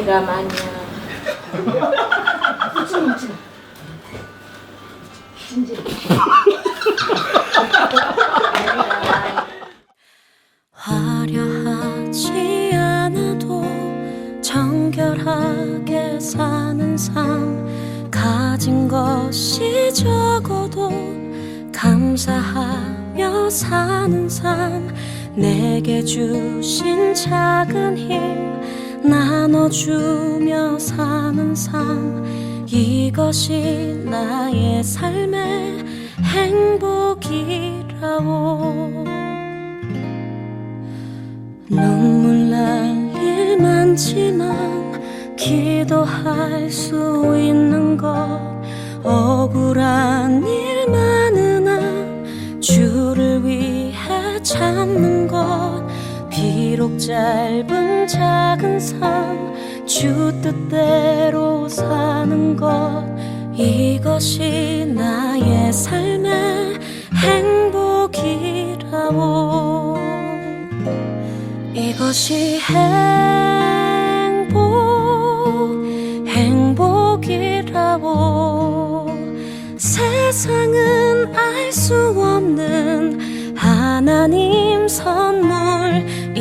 내가 마냥. 화려하지 않아도 정결하게 사는 삶. 가진 것이 적어도 감사하며 사는 삶. 내게 주신 작은 힘 나눠주며 사는 삶 이것이 나의 삶의 행복이라고. 눈물 날 일 많지만 기도할 수 있는 것 비록 짧은 작은 삶 주 뜻대로 사는 것. 이것이 나의 삶의 행복이라고. 이것이 행복, 행복이라고. 세상은 알 수 없는 하나님 선물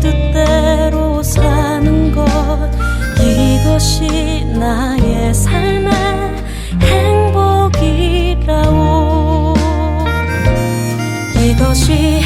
뜻대로 사는 것 이것이 나의 삶의 행복이라고. 이것이